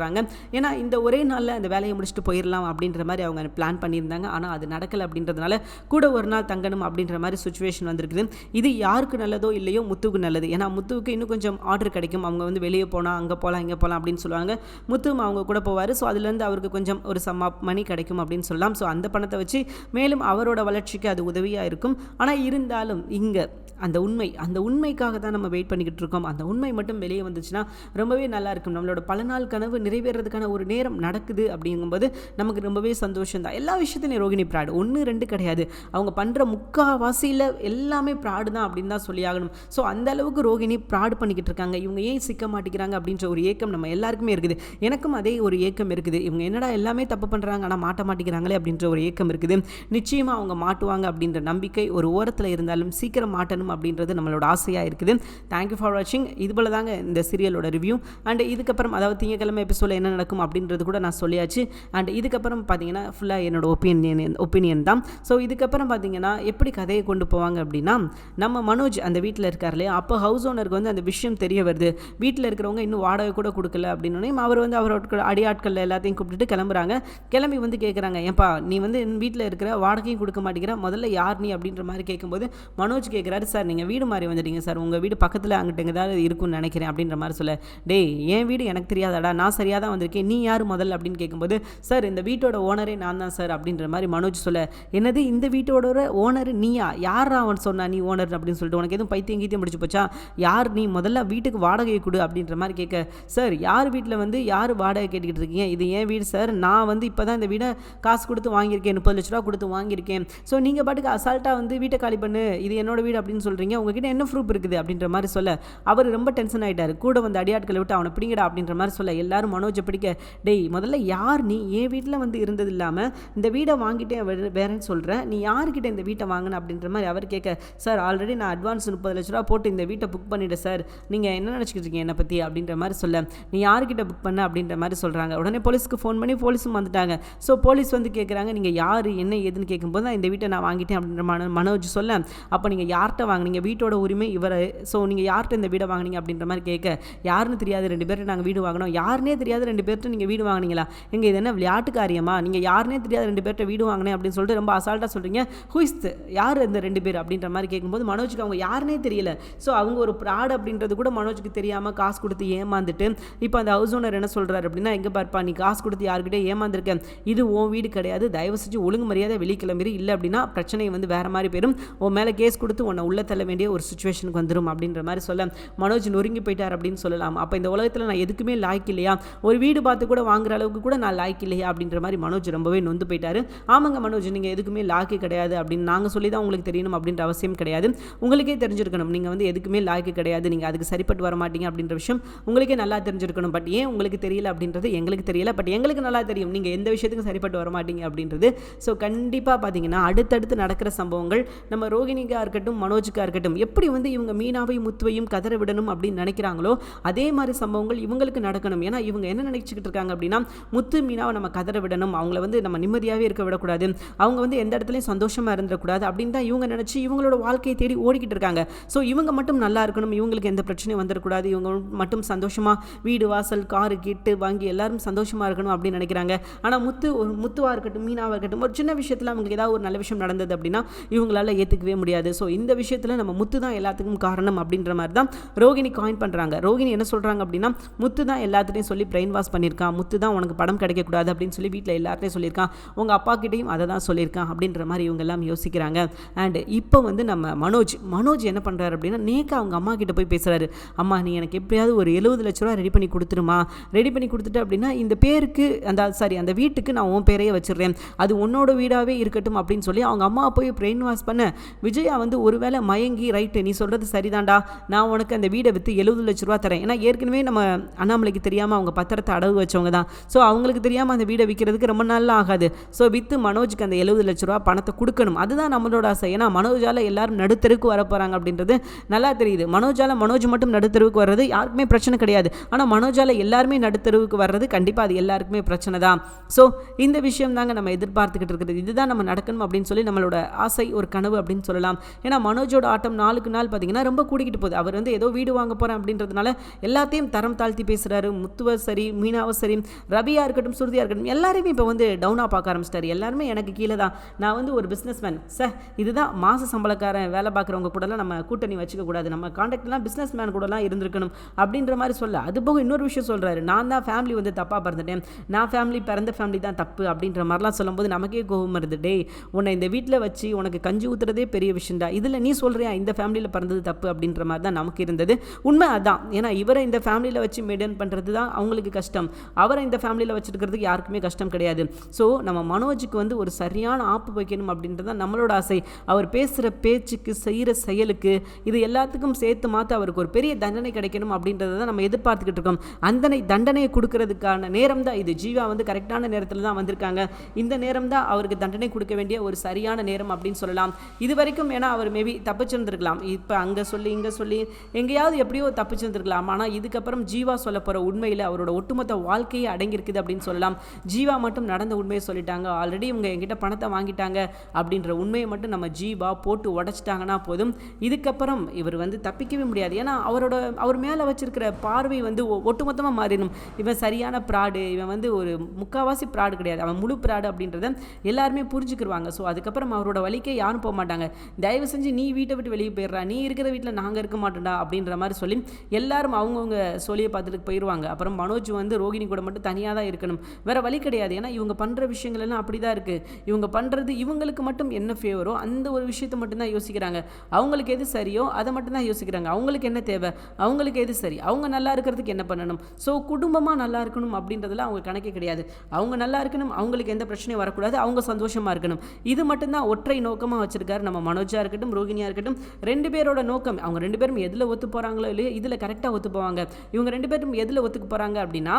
ஏன்னா இந்த ஒரே நாளில் அந்த வேலையை முடிச்சுட்டு போயிடலாம் அப்படின்ற மாதிரி அவங்க பிளான் பண்ணியிருந்தாங்க. ஆனால் அது நடக்கலை அப்படின்றதுனால கூட ஒரு நாள் தங்கணும் அப்படின்ற மாதிரி சுச்சுவேஷன் வந்திருக்குது. இது யாருக்கு நல்லதோ இல்லையோ முத்துவுக்கு நல்லது. ஏன்னா முத்துவுக்கு இன்னும் கொஞ்சம் ஆர்டர் கிடைக்கும். அவங்க வந்து வெளியே போனால் அங்கே போகலாம் இங்கே போகலாம் அப்படின்னு சொல்லுவாங்க. முத்துவும் அவங்க கூட போவார். ஸோ அதுலேருந்து அவருக்கு கொஞ்சம் ஒரு சம் மணி கிடைக்கும் அப்படின்னு சொல்லலாம். ஸோ அந்த பணத்தை வச்சு மேலும் அவரோட வளர்ச்சிக்கு அது உதவியாக இருக்கும். ஆனால் இருந்தாலும் இங்கே அந்த உண்மை அந்த உண்மைக்காக தான் நம்ம வெயிட் பண்ணிக்கிட்டு இருக்கோம். அந்த உண்மை மட்டும் வெளியே வந்துச்சுன்னா ரொம்பவே நல்லா இருக்கும். நம்மளோட பல நாள் கனவு நிறைவேறதுக்கான ஒரு நேரம் நடக்குது அப்படிங்கும்போது நமக்கு ரொம்பவே சந்தோஷம் தான் எல்லா விஷயத்தையும் ரோகிணி ப்ராடு. ஒன்று ரெண்டு கிடையாது. அவங்க பண்ணுற முக்காவாசியில் எல்லாமே ப்ராடு தான் அப்படின்னு தான் சொல்லியாகணும். ஸோ அந்த அளவுக்கு ரோகிணி ப்ராடு பண்ணிக்கிட்டு இருக்காங்க. இவங்க ஏன் சிக்க மாட்டேங்கிறாங்க அப்படின்ற ஒரு ஏக்கம் நம்ம எல்லாருக்குமே இருக்குது. எனக்கும் அதே ஒரு ஏக்கம் இருக்குது. இவங்க என்னடா எல்லாமே தப்பு பண்ணுறாங்க ஆனால் மாட்ட மாட்டேங்கிறாங்களே அப்படின்ற ஒரு ஏக்கம் இருக்குது. நிச்சயமாக அவங்க மாட்டுவாங்க அப்படின்ற நம்பிக்கை ஒரு ஓரத்தில் இருந்தாலும் சீக்கிரம் மாட்டணும் அப்படின்றது நம்மளோட ஆசையாக இருக்குது. தேங்க்யூ ஃபார் வாட்சிங் இது போல தாங்க இந்த சீரியலோட ரிவ்யூ அண்ட் இதுக்கப்புறம் அதாவது திங்கக்கிழமை எபிசோடில் என்ன நடக்கும் அப்படின்றது கூட நான் சொல்லியாச்சு. அண்ட் இதுக்கப்புறம் பார்த்தீங்கன்னா ஃபுல்லாக என்னோட ஒப்பீனியன் ஒப்பீனியன் தான். ஸோ இதுக்கப்புறம் பார்த்தீங்கன்னா எப்படி கதையை கொண்டு போவாங்க அப்படின்னா நம்ம மனோஜ் அந்த வீட்டில் இருக்கார் இல்லையா? அப்போ ஹவுஸ் ஓனருக்கு வந்து அந்த விஷயம் தெரிய வருது. வீட்டில் இருக்கிறவங்க இன்னும் வாடகை கூட கொடுக்கல அப்படின்னு அவர் வந்து அவரோட அடியாட்கள் எல்லாத்தையும் கூப்பிட்டுட்டு கிளம்புறாங்க. கிளம்பி வந்து கேட்குறாங்க ஏன்பா நீ வந்து என் வீட்டில் இருக்கிற வாடகையும் கொடுக்க மாட்டேங்கிற? முதல்ல யார் நீ? அப்படின்ற மாதிரி கேட்கும்போது மனோஜ் கேட்குறாரு சார் நீங்கள் வீடு மாறி வந்துட்டீங்க சார். உங்கள் வீடு பக்கத்தில் அங்கிட்ட ஏதாவது இருக்கும்னு நினைக்கிறேன் அப்படின்ற மாதிரி சொல்ல டேய் என் வீடு எனக்கு தெரியாதாடா. நான் சரியாக தான் வந்திருக்கேன். நீ யார் முதல்ல அப்படின்னு கேட்கும்போது சார் இந்த வீட்டோட ஓனரே நான் தான் சார் அப்படின்ற மாதிரி மனோஜ் சொல்ல என்னது இந்த வீட்டோட ஓனர் நீயா? யார் அவன் சொன்னா நீ ஓனர்? அப்படின்னு சொல்லிட்டு உனக்கு எதுவும் பைத்தியம் கீத்தியம் முடிச்சு போச்சா? யார் நீ முதல்ல வீட்டுக்கு வாடகை கொடு அப்படின்ற மாதிரி கேட்க சார் யார் வீட்டில் வந்து யார் வாடகை கேட்டுக்கிட்டு இருக்கீங்க? இது என் வீடு சார். நான் வந்து இப்போ தான் இந்த வீடை காசு கொடுத்து வாங்கியிருக்கேன். முப்பது லட்ச ரூபா கொடுத்து வாங்கியிருக்கேன். ஸோ நீங்கள் பாட்டுக்கு அசால்ட்டாக வந்து வீட்டை காலி பண்ணு. இது என்னோட வீடு அப்படின்னு சொல்கிறீங்க உங்ககிட்ட என்ன ப்ரூஃப் இருக்குது? அப்படின்ற மாதிரி சொல்ல அவர் ரொம்ப டென்ஷன் ஆகிட்டார் கூட வந்து அடியாட்களை விட்டு அவனை பிடிங்கடா அப்படின்ற மாதிரி சொல்ல எல்லாரும் மனோஜை பிடிக்க. டேய் முதல்ல யார் நீ? என் வீட்டில் வந்து இருந்தது இல்லாமல் இந்த வீடை வாங்கிட்டேன் வேறேன்னு சொல்கிறேன் நீ யார்கிட்ட இந்த வீட்டை வாங்கின? அப்படின்ற மாதிரி அவர் கேட்க சார் ஆல்ரெடி நான் அட்வான்ஸ் முப்பது லட்ச ரூபா போட்டு இந்த வீட்டை புக் பண்ணிட்டேன் சார். நீங்கள் என்ன நினச்சிக்கிட்டு இருக்கீங்க என்னை பற்றி அப்படின்ற மாதிரி சொல்ல. நீ யார்கிட்ட புக் பண்ண? அப்படின்ற மாதிரி சொல்கிறாங்க உடனே போலீஸ்க்கு ஃபோன் பண்ணி போலீஸும் வந்துட்டாங்க. ஸோ போலீஸ் வந்து கேட்குறாங்க நீங்கள் யார்? என்ன ஏதுன்னு கேட்கும்போது தான் இந்த வீட்டை நான் வாங்கிட்டேன். அப்படின்ற மன மனோஜ் சொல்ல அப்போ நீங்கள் யார்கிட்ட வாங்குனீங்க? வீட்டோட உரிமை இவர். ஸோ நீங்கள் யார்கிட்ட இந்த வீடை வாங்குனீங்க? அப்படின்ற மாதிரி கேட்க யாருன்னு தெரியாது. ரெண்டு பேரும் நாங்கள் வீடு வாங்கினோம். யாருனே தெரியாது ரெண்டு பேர்கிட்ட நீங்கள் வீடு வாங்குனீங்களா? எங்கள் இது என்ன விளையாட்டு காரியமா? நீங்கள் யாருனே தெரியாது ரெண்டு பேர்கிட்ட வீடு வாங்கினேன் அப்படின்னு சொல்லிட்டு ரொம்ப அசால்ட்டாக சொல்கிறீங்க ஹூஇஸ் யார் இந்த ரெண்டு பேர் அப்படின்ற மாதிரி கேட்கும்போது மனோஜுக்கு அவங்க யாருனே தெரியல. ஸோ அவங்க ஒரு ப்ராட் அப்படின்றது கூட மனோஜுக்கு தெரியாமல் காசு கொடுத்து ஏமாந்துட்டு இப்போ அந்த ஹவுஸ் ஓனர் என்ன சொல்கிறாரு அப்படின்னா எங்கே பார்ப்பா நீ காசு கொடுத்து யாருக்கிட்டே ஏமாந்துருக்க. இது உன் வீடு கிடையாது. தயவு செஞ்சு ஒழுங்கு மரியாதை வெளியே இல்லை அப்படின்னா பிரச்சனை வந்து வேறு மாதிரி போயிடும் உன் மேலே கேஸ் கொடுத்து உன்னை உள்ளே தள்ள வேண்டிய ஒரு சுச்சுவேஷனுக்கு வந்துடும் அப்படின்ற மாதிரி சொல்ல மனோஜ் நொறுங்கி போயிட்டார் அப்படின்னு சொல்லலாம். அப்போ இந்த உலகத்தில் நான் எதுக்குமே லாய்க்கு இல்லையா? ஒரு வீடு பார்த்து கூட வாங்குற அளவுக்கு கூட நான் லாய்க்கு இல்லையா அப்படின்ற மாதிரி மனோஜ் ரொம்பவே நொந்து போயிட்டாரு. ஆமாங்க மனோஜ் நீங்கள் எதுக்குமே லாய்க்கு கிடையாது அப்படின்னு நாங்கள் சொல்லி தான் உங்களுக்கு தெரியணும் அப்படின்ற அவசியம் கிடையாது. உங்களுக்கே தெரிஞ்சிருக்கணும். நீங்கள் வந்து எதுக்குமே லாய்க்கு கிடையாது. நீங்கள் அதுக்கு சரிப்பட்டு வர மாட்டீங்க அப்படின்ற விஷயம் உங்களுக்கே நல்லா தெரிஞ்சிருக்கணும். பட் ஏன் உங்களுக்கு தெரியல அப்படின்றது எங்களுக்கு தெரியல. பட் எங்களுக்கு நல்லா தெரியும். நீங்கள் எந்த விஷயத்துக்கும் சரிப்பட்டு வர மாட்டீங்க அப்படின்றது. ஸோ கண்டிப்பாக பார்த்தீங்கன்னா அடுத்தடுத்து நடக்கிற சம்பவங்கள் நம்ம ரோகிணிக்காக இருக்கட்டும் மனோஜுக்காக இருக்கட்டும் எப்படி வந்து இவங்க மீனாவையும் முத்துவையும் கதற விடணும் அப்படின்னு நினைக்கிறாங்களோ அதே மாதிரி சம்பவங்கள் இவங்களுக்கு நடக்கணும். ஏன்னா இவங்க இவங்க என்ன நினைச்சிக்கிட்டு இருக்காங்க அப்படின்னா முத்து மீனாவை நம்ம கதற விடணும். அவங்கள வந்து நம்ம நிம்மதியாகவே இருக்க விடக்கூடாது. அவங்க வந்து எந்த இடத்துலையும் சந்தோஷமாக இருந்துடக்கூடாது அப்படின்னு தான் இவங்க நினச்சி இவங்களோட வாழ்க்கையை தேடி ஓடிக்கிட்டு இருக்காங்க. ஸோ இவங்க மட்டும் நல்லா இருக்கணும். இவங்களுக்கு எந்த பிரச்சனையும் வந்துடக்கூடாது. இவங்க மட்டும் சந்தோஷமாக வீடு வாசல் காரு கிட்டு வாங்கி எல்லாரும் சந்தோஷமாக இருக்கணும் அப்படின்னு நினைக்கிறாங்க. ஆனால் முத்து ஒரு முத்துவாக இருக்கட்டும் மீனாவாக இருக்கட்டும் ஒரு சின்ன விஷயத்தில் அவங்களுக்கு ஏதாவது ஒரு நல்ல விஷயம் நடந்தது அப்படின்னா இவங்களால ஏற்றுக்கவே முடியாது. ஸோ இந்த விஷயத்தில் நம்ம முத்து தான் எல்லாத்துக்கும் காரணம் அப்படின்ற மாதிரி தான் ரோகிணி காயின் பண்ணுறாங்க ரோகிணி என்ன சொல்கிறாங்க அப்படின்னா முத்து தான் எல்லாத்துலேயும் சொல்லி பிரெயின் வாஷ் பண்ணியிருக்கான். முத்து தான் உனக்கு படம் கிடைக்கக்கூடாது அப்படின்னு சொல்லி வீட்டில் எல்லார்ட்டையும் சொல்லியிருக்கான். உங்கள் அப்பா கிட்டேயும் அதை தான் சொல்லியிருக்கான் அப்படின்ற மாதிரி இவங்க எல்லாம் யோசிக்கிறாங்க. அண்ட் இப்போ வந்து நம்ம மனோஜ் மனோஜ் என்ன பண்ணுறாரு அப்படின்னா நேக்கா அவங்க அம்மா கிட்ட போய் பேசுகிறாரு அம்மா நீ எனக்கு எப்படியாவது ஒரு எழுபது லட்ச ரூபா ரெடி பண்ணி கொடுத்துருமா? ரெடி பண்ணி கொடுத்துட்டு அப்படின்னா இந்த பேருக்கு அந்த சாரி அந்த வீட்டுக்கு நான் உன் பேரையே வச்சிடுறேன். அது உன்னோட வீடாகவே இருக்கட்டும் அப்படின்னு சொல்லி அவங்க அம்மா போய் பிரெயின் வாஷ் பண்ண விஜயா வந்து ஒருவேளை மயங்கி ரைட்டு நீ சொல்கிறது சரிதான்டா. நான் உனக்கு அந்த வீடை விற்று எழுபது லட்ச ரூபா தரேன். ஏன்னா ஏற்கனவே நம்ம அண்ணாமலைக்கு தெரியாமல் அவங்க பத்திரத்தை அடகு வச்சவங்க தான். ஸோ அவங்களுக்கு தெரியாமல் அந்த வீடை விற்கிறதுக்கு ரொம்ப நாள் ஆகாது. ஸோ விற்று மனோஜுக்கு அந்த எழுபது லட்ச ரூபா பணத்தை கொடுக்கணும். அதுதான் நம்மளோட ஆசை. ஏன்னா மனோஜால் எல்லாரும் நடுத்தருக்கு வர போகிறாங்க அப்படின்றது நல்லா தெரியுது. மனோஜால் மனோஜ் மட்டும் நடுத்தருவுக்கு வர்றது யாருக்குமே பிரச்சனை கிடையாது. ஆனால் மனோஜால் எல்லாருமே நடுத்தருவுக்கு வர்றது கண்டிப்பாக அது எல்லாருக்குமே பிரச்சனை தான். ஸோ இந்த விஷயம் தாங்க நம்ம எதிர்பார்த்துக்கிட்டு இருக்கிறது. இதுதான் நம்ம நடக்கணும் அப்படின்னு சொல்லி நம்மளோட ஆசை ஒரு கனவு அப்படின்னு சொல்லலாம். ஏன்னா மனோஜோட ஆட்டம் நாளுக்கு நாள் பார்த்தீங்கன்னா ரொம்ப கூடிக்கிட்டு போகுது. அவர் வந்து ஏதோ வீடு வாங்க போகிறேன் அப்படின்றதுனால எல்லாத்தையும் தரம் தாழ்த்தி பேசுகிறாரு முத்துவ சரி மீனாவும் சரி ரவியாக இருக்கட்டும் சுருதியாக இருக்கட்டும் எல்லாருமே இப்போ வந்து டவுனாக பார்க்க ஆரம்பிச்சிட்டாரு. எல்லாருமே எனக்கு கீழே தான். நான் வந்து ஒரு பிஸ்னஸ் மேன் சார் இதுதான் மாத சம்பளக்காரன் வேலை பார்க்குறவங்க கூடலாம் நம்ம கூட்டணி வச்சுக்க கூடாது. நம்ம காண்டாக்ட்லாம் பிஸ்னஸ் மேன் கூடலாம் இருந்திருக்கணும் அப்படின்ற மாதிரி சொல்ல. அது போக இன்னொரு விஷயம் சொல்கிறாரு நான் தான் ஃபேமிலி வந்து தப்பாக பிறந்துட்டேன். நான் ஃபேமிலி பிறந்த ஃபேமிலி தான் தப்பு அப்படின்ற மாதிரிலாம் சொல்லும்போது நமக்கே கோபம் வருது. டே உன்னை இந்த வீட்டில் வச்சு உனக்கு கஞ்சி ஊற்றுறதே பெரிய விஷயம்டா இதில் நீ சொல்கிறியா இந்த ஃபேமிலியில் பிறந்தது தப்பு அப்படின்ற மாதிரி தான் நமக்கு இருந்தது. உண்மை அதான். ஏன்னா இவரை இந்த ஃபேமிலியில் வச்சு மெயின்டைன் பண்ணுறது தான் அவங்க அவங்களுக்கு கஷ்டம். அவரை இந்த ஃபேமிலியில் வச்சுருக்கிறதுக்கு யாருக்குமே கஷ்டம் கிடையாது. ஸோ நம்ம மனோஜுக்கு வந்து ஒரு சரியான ஆப்பு வைக்கணும் அப்படின்றது தான் நம்மளோட ஆசை. அவர் பேசுகிற பேச்சுக்கு செய்கிற செயலுக்கு இது எல்லாத்துக்கும் சேர்த்து மாற்ற அவருக்கு ஒரு பெரிய தண்டனை கிடைக்கணும் அப்படின்றத தான் நம்ம எதிர்பார்த்துக்கிட்டு இருக்கோம். அந்த தண்டனையை கொடுக்கறதுக்கான நேரம் தான் இது. ஜீவா வந்து கரெக்டான நேரத்தில் தான் வந்திருக்காங்க. இந்த நேரம் தான் அவருக்கு தண்டனை கொடுக்க வேண்டிய ஒரு சரியான நேரம் அப்படின்னு சொல்லலாம். இது வரைக்கும் ஏன்னா அவர் மேபி தப்பிச்சிருந்துருக்கலாம் இப்போ அங்கே சொல்லி இங்கே சொல்லி எங்கேயாவது எப்படியோ தப்பிச்சிருந்துருக்கலாம் ஆனால் இதுக்கப்புறம் ஜீவா சொல்ல போகிற உண்மையில் அவரோட ஒட்டுமொத்த வாழ்க்கையே அடங்கியிருக்குது அப்படின்னு சொல்லலாம். ஜீவா மட்டும் நடந்த உண்மையை சொல்லிட்டாங்க. ஆல்ரெடி இவங்க எங்கிட்ட பணத்தை வாங்கிட்டாங்க அப்படின்ற உண்மையை மட்டும் நம்ம ஜீவா போட்டு உடச்சிட்டாங்கன்னா போதும். இதுக்கப்புறம் இவர் வந்து தப்பிக்கவே முடியாது. ஏன்னா அவரோட அவர் மேலே வச்சிருக்கிற பார்வை வந்து ஒ- ஒட்டுமொத்தமாக மாறிடும் இவன் சரியான ப்ராடு. இவன் வந்து ஒரு முக்காவாசி ப்ராடு கிடையாது. அவன் முழு ப்ராடு அப்படின்றத எல்லாருமே புரிஞ்சுக்கிருவாங்க. ஸோ அதுக்கப்புறம் அவரோட வழிக்கே யாரும் போக மாட்டாங்க. தயவு செஞ்சு நீ வீட்டை விட்டு வெளியே போயிடுறா. நீ இருக்கிற வீட்டில் நாங்கள் இருக்க மாட்டோம்டா அப்படின்ற மாதிரி சொல்லி எல்லாரும் அவங்கவுங்க சொல்லியை பார்த்துட்டு போயிடுவாங்க அப்புறம் மனோஜ் வந்து ரோகிணி கூட மட்டும் தனியாக தான் இருக்கணும். வேற வழி கிடையாது. ஏன்னா இவங்க பண்ணுற விஷயங்கள் எல்லாம் அப்படி தான் இருக்குது இவங்க பண்ணுறது இவங்களுக்கு மட்டும் என்ன ஃபேவரோ அந்த ஒரு விஷயத்தை மட்டும்தான் யோசிக்கிறாங்க. அவங்களுக்கு எது சரியோ அதை மட்டும்தான் யோசிக்கிறாங்க. அவங்களுக்கு என்ன தேவை? அவங்களுக்கு எது சரி? அவங்க நல்லா இருக்கிறதுக்கு என்ன பண்ணணும்? ஸோ குடும்பமாக நல்லா இருக்கணும் அப்படின்றதுல அவங்க கணக்கே கிடையாது. அவங்க நல்லா இருக்கணும் அவங்களுக்கு எந்த பிரச்சனையும் வரக்கூடாது. அவங்க சந்தோஷமாக இருக்கணும். இது மட்டும்தான் ஒற்றை நோக்கமாக வச்சுருக்காரு நம்ம மனோஜாக இருக்கட்டும் ரோகிணியாக இருக்கட்டும். ரெண்டு பேரோட நோக்கம் அவங்க ரெண்டு பேரும் எதில் ஒத்து போகிறாங்களோ இல்லையோ இதில் கரெக்டாக ஒத்து போவாங்க. இவங்க ரெண்டு பேரும் எதில் ஒத்துக்கு போகிறாங்க அப்படின்னா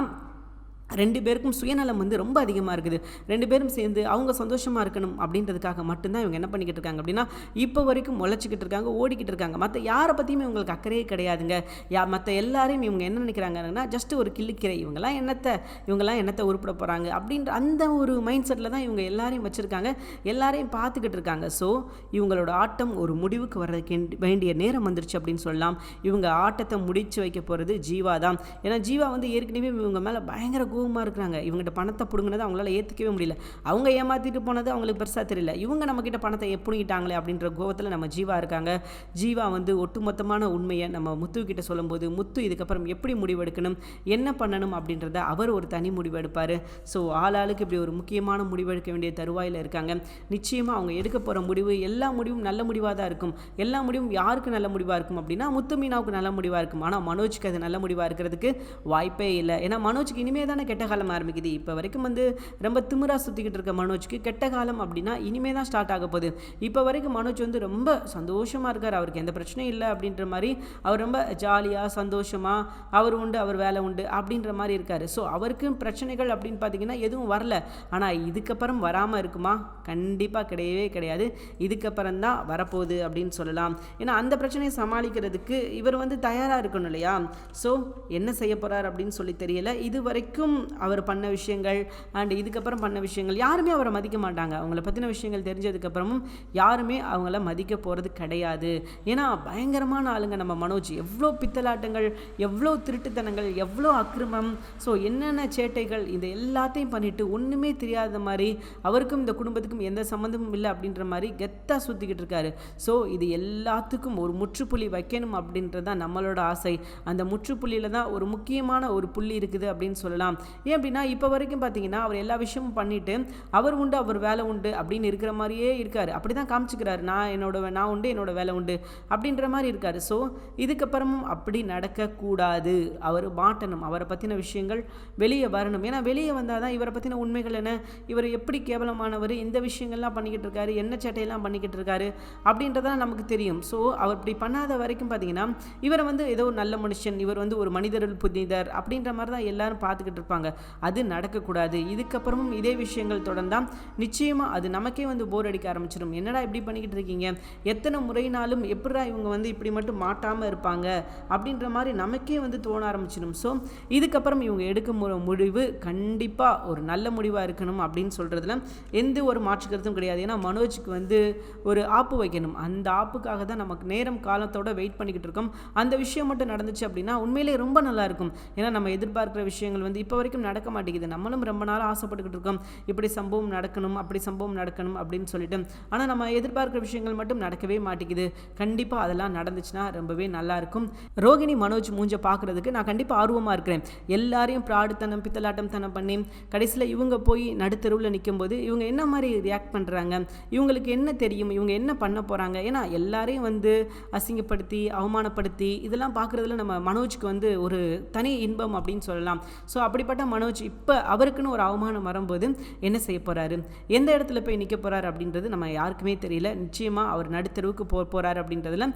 ரெண்டு பேருக்கும் சுயநலம் வந்து ரொம்ப அதிகமாக இருக்குது. ரெண்டு பேரும் சேர்ந்து அவங்க சந்தோஷமாக இருக்கணும் அப்படின்றதுக்காக மட்டும்தான் இவங்க என்ன பண்ணிக்கிட்டு இருக்காங்க அப்படின்னா இப்போ வரைக்கும் முளைச்சிக்கிட்டு இருக்காங்க ஓடிக்கிட்டு இருக்காங்க. மற்ற யாரை பற்றியுமே இவங்களுக்கு அக்கறையே கிடையாதுங்க. யா மற்ற எல்லாரையும் இவங்க என்ன நினைக்கிறாங்கன்னா ஜஸ்ட் ஒரு கிள்ளிக்கிறை இவங்கெல்லாம் என்னத்தை இவங்கெல்லாம் என்னத்தை உருப்பிட போகிறாங்க அப்படின்ற அந்த ஒரு மைண்ட் செட்டில் தான் இவங்க எல்லாரையும் வச்சுருக்காங்க எல்லாரையும் பார்த்துக்கிட்டு இருக்காங்க. ஸோ இவங்களோட ஆட்டம் ஒரு முடிவுக்கு வர்றதுக்கு வேண்டிய நேரம் வந்துருச்சு அப்படின்னு சொல்லலாம். இவங்க ஆட்டத்தை முடிச்சு வைக்க போகிறது ஜீவா தான் ஏன்னா ஜீவா வந்து ஏற்கனவே இவங்க மேலே பயங்கர கோவமாக இருக்கிறாங்க. இவங்ககிட்ட பணத்தை பிடுங்கினது அவங்களால ஏற்றுக்கவே முடியல. அவங்க ஏமாற்றிட்டு போனது அவங்களுக்கு பெருசாக தெரியல. இவங்க நம்மக்கிட்ட பணத்தை எப்படிங்கிட்டாங்களே அப்படின்ற கோபத்தில் நம்ம ஜீவா இருக்காங்க. ஜீவா வந்து ஒட்டுமொத்தமான உண்மையை நம்ம முத்துக்கிட்ட சொல்லும்போது முத்து இதுக்கப்புறம் எப்படி முடிவெடுக்கணும்? என்ன பண்ணணும்? அப்படின்றத அவர் ஒரு தனி முடிவு எடுப்பார். ஸோ ஆளாளுக்கு இப்படி ஒரு முக்கியமான முடிவெடுக்க வேண்டிய தருவாயில் இருக்காங்க. நிச்சயமாக அவங்க எடுக்க போகிற முடிவு எல்லா முடிவும் நல்ல முடிவாக தான் இருக்கும். எல்லா முடிவும் யாருக்கு நல்ல முடிவாக இருக்கும் அப்படின்னா முத்து மீனாவுக்கு நல்ல முடிவாக இருக்கும். ஆனால் மனோஜுக்கு அது நல்ல முடிவாக இருக்கிறதுக்கு வாய்ப்பே இல்லை. ஏன்னா மனோஜுக்கு இனிமே தானே கெட்ட காலம் ஆரம்பிக்குது. இப்போ வரைக்கும் வந்து ரொம்ப திமிரா சுற்றிக்கிட்டு இருக்க மனோஜ்க்கு கெட்ட காலம் அப்படின்னா இனிமே தான் ஸ்டார்ட் ஆக போகுது. இப்போ வரைக்கும் மனோஜ் வந்து ரொம்ப சந்தோஷமாக இருக்கார். அவருக்கு எந்த பிரச்சனையும் இல்லை அப்படின்ற மாதிரி அவர் ரொம்ப ஜாலியாக சந்தோஷமாக அவர் உண்டு அவர் வேலை உண்டு அப்படின்ற மாதிரி இருக்கார். ஸோ அவருக்கும் பிரச்சனைகள் அப்படின்னு பார்த்தீங்கன்னா எதுவும் வரல. ஆனால் இதுக்கப்புறம் வராமல் இருக்குமா? கண்டிப்பாக கிடையவே கிடையாது. இதுக்கப்புறம் தான் வரப்போகுது அப்படின்னு சொல்லலாம். ஏன்னா அந்த பிரச்சனையை சமாளிக்கிறதுக்கு இவர் வந்து தயாராக இருக்கணும் இல்லையா? ஸோ என்ன செய்ய போகிறார் அப்படின்னு சொல்லி தெரியல. இது வரைக்கும் அவர் பண்ண விஷயங்கள் அண்ட் இதுக்கப்புறம் பண்ண விஷயங்கள். யாருமே அவரை மதிக்க மாட்டாங்க. அவங்கள பற்றின விஷயங்கள் தெரிஞ்சதுக்கப்புறமும் யாருமே அவங்கள மதிக்க போகிறது கிடையாது. ஏன்னா பயங்கரமான ஆளுங்க நம்ம மனோஜ். எவ்வளோ பித்தலாட்டங்கள் எவ்வளோ திருட்டுத்தனங்கள் எவ்வளோ அக்கிரமம். ஸோ என்னென்ன சேட்டைகள் இது எல்லாத்தையும் பண்ணிட்டு ஒன்றுமே தெரியாத மாதிரி அவருக்கும் இந்த குடும்பத்துக்கும் எந்த சம்மந்தமும் இல்லை அப்படின்ற மாதிரி கெத்தாக சுற்றிக்கிட்டு இருக்காரு. ஸோ இது எல்லாத்துக்கும் ஒரு முற்றுப்புள்ளி வைக்கணும் அப்படின்றது தான் நம்மளோட ஆசை. அந்த முற்றுப்புள்ளியில் தான் ஒரு முக்கியமான ஒரு புள்ளி இருக்குது அப்படின்னு சொல்லலாம். ஏன் அப்படின்னா இப்போ வரைக்கும் பார்த்தீங்கன்னா அவர் எல்லா விஷயமும் பண்ணிட்டு அவர் உண்டு அவர் வேலை உண்டு அப்படின்னு இருக்கிற மாதிரியே இருக்கார். அப்படி தான் காமிச்சிக்கிறாரு. நான் என்னோட நான் உண்டு என்னோட வேலை உண்டு அப்படின்ற மாதிரி இருக்கார். ஸோ இதுக்கப்புறமும் அப்படி நடக்கக்கூடாது. அவர் மாட்டணும். அவரை பற்றின விஷயங்கள் வெளியே வரணும். ஏன்னா வெளியே வந்தால் தான் இவரை பற்றின உண்மைகள் என்ன? இவர் எப்படி கேவலமானவர்? இந்த விஷயங்கள்லாம் பண்ணிக்கிட்டு இருக்காரு. என்ன சேட்டையெல்லாம் பண்ணிக்கிட்டு இருக்காரு? அப்படின்றதான் நமக்கு தெரியும். ஸோ அவர் இப்படி பண்ணாத வரைக்கும் பார்த்தீங்கன்னா இவரை வந்து ஏதோ ஒரு நல்ல மனுஷன் இவர் வந்து ஒரு மனிதர்கள் புனிதர் அப்படின்ற மாதிரி தான் எல்லாரும் பார்த்துக்கிட்டு இருப்பாங்க. அது நடக்கக்கூடாது. இதுக்கப்புறமும் இதே விஷயங்கள் தொடர்ந்தால் நிச்சயமாக அது நமக்கே வந்து போர் அடிக்க ஆரம்பிச்சிடும் என்னடா இப்படி பண்ணிக்கிட்டு இருக்கீங்க? எத்தனை முறைனாலும் எப்படிடா இவங்க வந்து இப்படி மட்டும் மாட்டாமல் இருப்பாங்க? அப்படின்ற மாதிரி நமக்கே வந்து தோண ஆரம்பிச்சிடும் ஸோ இதுக்கப்புறம் இவங்க எடுக்கும் ஒரு முடிவு கண்டிப்பாக ஒரு நல்ல முடிவாக இருக்கணும் அப்படின்னு சொல்கிறதுல எந்த ஒரு மாற்று கருத்தும் கிடையாது. ஏன்னா மனோஜுக்கு வந்து ஒரு ஆப்பு வைக்கணும். அந்த ஆப்புக்காக தான் நமக்கு நேரம் காலத்தோட வெயிட் பண்ணிக்கிட்டு இருக்கோம். அந்த விஷயம் மட்டும் நடந்துச்சு அப்படின்னா உண்மையிலேயே ரொம்ப நல்லா இருக்கும். ஏன்னா நம்ம எதிர்பார்க்குற விஷயங்கள் வந்து இப்போ வரைக்கும் நடக்க மாட்டேங்குது. நம்மளும் ரொம்ப நாள் ஆசைப்பட்டுக்கிட்டு இருக்கோம். இப்படி சம்பவம் நடக்கணும் அப்படி சம்பவம் நடக்கணும் அப்படின்னு சொல்லிட்டு. ஆனால் நம்ம எதிர்பார்க்குற விஷயங்கள் மட்டும் நடக்கவே மாட்டேங்குது. கண்டிப்பாக அதெல்லாம் நடந்துச்சுன்னா ரொம்பவே நல்லா இருக்கும். ரோகிணி மனோஜ் மூஞ்சை பார்க்குறதுக்கு நான் கண்டிப்பாக ஆர்வமாக இருக்கிறேன். எல்லாரையும் பிராடுத்தனம் பித்தலாட்டம் தனம் பண்ணி கடைசியில் இவங்க போய் நடுத்தருவில் நிற்கும்போது இவங்க என்ன மாதிரி ரியாக்ட் பண்ணுறாங்க இவங்களுக்கு என்ன தெரியும்? இவங்க என்ன பண்ண போகிறாங்க ஏன்னா எல்லாரையும் வந்து அசிங்கப்படுத்தி அவமானப்படுத்தி இதெல்லாம் பார்க்குறதுல நம்ம மனோஜ்க்கு வந்து ஒரு தனி இன்பம் அப்படின்னு சொல்லலாம். ஸோ அப்படிப்பட்ட மனோஜ் இப்போ அவருக்குன்னு ஒரு அவமானம் வரும்போது என்ன செய்ய போகிறாரு எந்த இடத்துல போய் நிற்க போகிறாரு அப்படின்றது நம்ம யாருக்குமே தெரியல. நிச்சயமாக அவர் நடுத்தெருவுக்கு போ போகிறாரு அப்படின்றதுல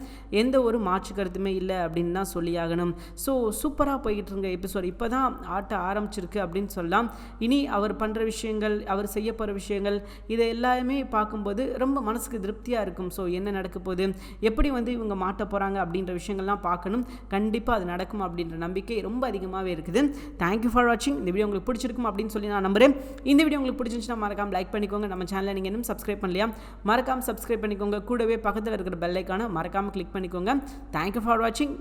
எந்த ஒரு மாற்று கருத்துமே இல்லை அப்படின்னு தான் சொல்லியாகணும் ஸோ சூப்பராக போய்கிட்டு இருங்க எபிசோட் இப்போ தான் ஆட்ட ஆரம்பிச்சிருக்கு அப்படின்னு சொல்லலாம். இனி அவர் பண்ணுற விஷயங்கள் அவர் செய்ய போகிற விஷயங்கள் இதை எல்லாமே பார்க்கும்போது ரொம்ப மனசுக்கு திருப்தியாக இருக்கும். ஸோ என்ன நடக்க போகுது? எப்படி வந்து இவங்க மாட்ட போகிறாங்க அப்படின்ற விஷயங்கள்லாம் பார்க்கணும். கண்டிப்பாக அது நடக்கும் அப்படின்ற நம்பிக்கை ரொம்ப அதிகமாகவே இருக்குது. தேங்க்யூ ஃபார் வாட்சிங் இந்த வீடியோ உங்களுக்கு பிடிச்சிருக்கும் அப்படின்னு சொல்லி நான் நம்புறேன். இந்த வீடியோ உங்களுக்கு பிடிச்சிருந்துச்சுன்னா மறக்காம லைக் பண்ணிக்கோங்க. நம்ம சேனலை நீங்கள் இன்னும் சப்ஸ்கிரைப் பண்ணலையா? மறக்காம சப்ஸ்கிரைப் பண்ணிக்கோங்க. கூடவே பக்கத்தில் இருக்கிற பெல்லைக்கான மறக்காமல் மறக்காம கிளிக் பண்ணிக்கோங்க. தேங்க்யூ ஃபார் வாட்சிங்